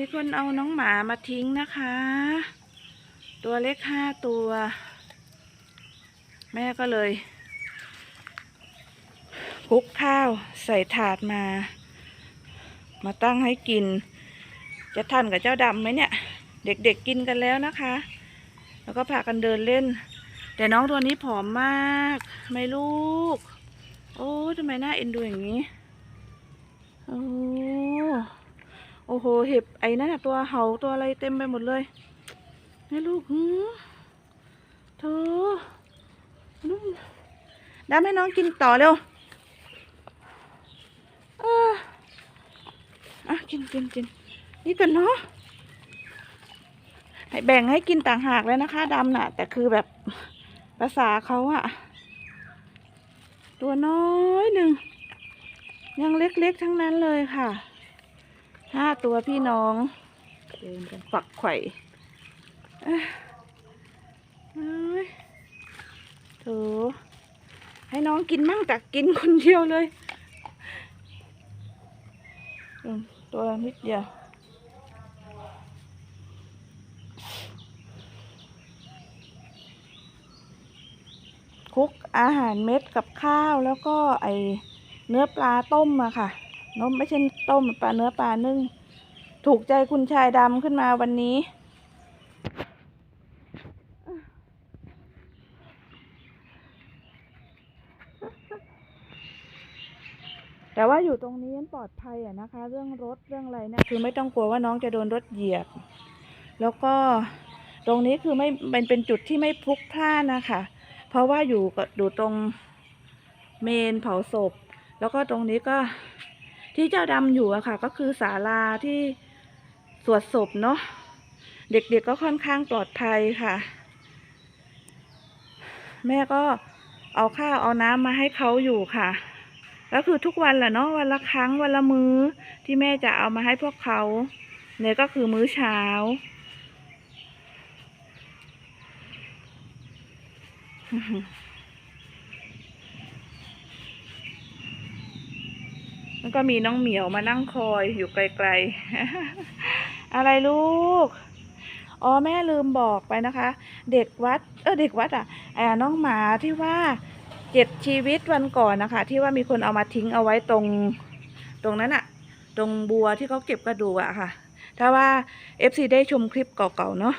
มีคนเอาน้องหมามาทิ้งนะคะ ตัวเล็กห้าตัว แม่ก็เลยคุกข้าวใส่ถาดมา มาตั้งให้กิน จะทันกับเจ้าดำไหมเนี่ย เด็กๆกินกันแล้วนะคะ แล้วก็พากันเดินเล่น แต่น้องตัวนี้ผอมมากไม่ลูก โอ้ทำไมหน้าเอ็นดูอย่างนี้ โอ้ โอ้โห เห็บไอ้นั่นน่ะตัวเห่าตัวอะไรเต็มไปหมดเลยนี่ลูกหือเธอลูกดำให้น้องกินต่อเร็วเอออะกินกินกินนี่กันเนาะให้แบ่งให้กินต่างหากเลยนะคะดำน่ะ แต่คือแบบภาษาเขาอะตัวน้อยหนึ่งยังเล็กๆทั้งนั้นเลยค่ะ ห้าตัวพี่น้องเดินกันฝักไข่เอ้ยเอ้ยโถให้น้องกินมั่งแต่กินคนเดียวเลยตัวนิดเดียวคุกอาหารเม็ดกับข้าวแล้วก็ไอเนื้อปลาต้มอะค่ะ นมไม่ใช่ต้มปลาเนื้อปลานึ่ง ถูกใจคุณชายดำขึ้นมาวันนี้ แต่ว่าอยู่ตรงนี้ปลอดภัยอะนะคะ เรื่องรถเรื่องอะไรเนี่ยคือไม่ต้องกลัวว่าน้องจะโดนรถเหยียบ แล้วก็ตรงนี้คือไม่เป็นเป็นจุดที่ไม่พลุกพล่านนะคะ เพราะว่าอยู่กับอยู่ตรงเมนเผาศพ แล้วก็ตรงนี้ก็ ที่เจ้าดำอยู่อะค่ะ ก็คือศาลาที่สวดศพเนาะเด็กๆก็ค่อนข้างปลอดภัยค่ะ แม่ก็เอาข้าวเอาน้ำมาให้เขาอยู่ค่ะ ก็คือทุกวันแหละเนาะวันละครั้งวันละมื้อที่แม่จะเอามาให้พวกเขาเนี่ยก็คือมื้อเช้า แล้วก็มีน้องเหมียวมานั่งคอยอยู่ไกลๆ อะไรลูก อ๋อแม่ลืมบอกไปนะคะ เด็กวัด เออเด็กวัดอะอ่าน้องหมาที่ว่าเจ็ดชีวิตวันก่อนนะคะ ที่ว่ามีคนเอามาทิ้งเอาไว้ตรงตรงนั้นอะตรงบัวที่เขาเก็บกระดูกอะค่ะ ถ้าว่า FC ได้ชมคลิปเก่าๆเนาะ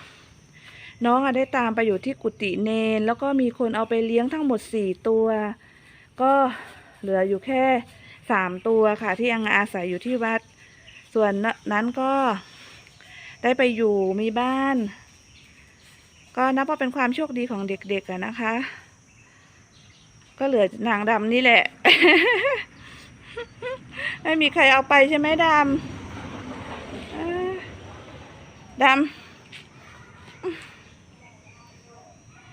น้องอะได้ตามไปอยู่ที่กุฏิเนน แล้วก็มีคนเอาไปเลี้ยงทั้งหมดสี่ตัว ก็เหลืออยู่แค่ สามตัวค่ะ ที่ยังอาศัยอยู่ที่วัด ส่วนนั้นก็ได้ไปอยู่มีบ้าน ก็นับว่าเป็นความโชคดีของเด็กๆนะคะ ก็เหลือนางดำนี่แหละ ไม่มีใครเอาไปใช่ไหมดำดำ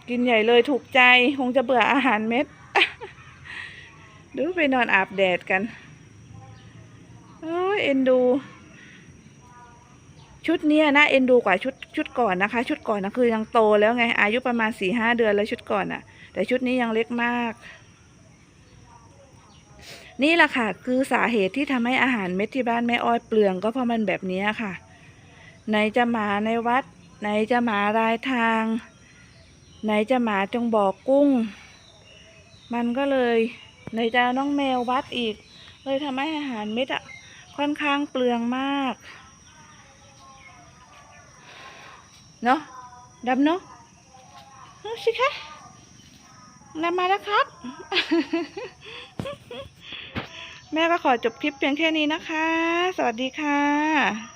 กินใหญ่เลยถูกใจ คงจะเบื่ออาหารเม็ด ดูไปนอนอาบแดดกันโอ้ยเอ็นดู ชุดเนี้ยนะเอ็นดูกว่าชุดชุดก่อนนะคะ ชุดก่อนนะคือยังโตแล้วไง อายุประมาณสี่ห้าเดือนแล้วชุดก่อนอะแต่ชุดนี้ยังเล็กมาก นี่แหละค่ะ คือสาเหตุที่ทำให้อาหารเม็ดที่บ้านแม่อ้อยเปลืองก็เพราะมันแบบนี้ค่ะไหนจะหมาในวัด ไหนจะหมารายทาง ไหนจะหมาจงบอกกุ้ง มันก็เลย ไหนจะน้องแมววัดอีก เลยทำให้อาหารเม็ดอะค่อนข้างเปลืองมากเนาะดำเนาะเอาสิคะนำมาแล้วครับ แม่ก็ขอจบคลิปเพียงแค่นี้นะคะ สวัสดีค่ะ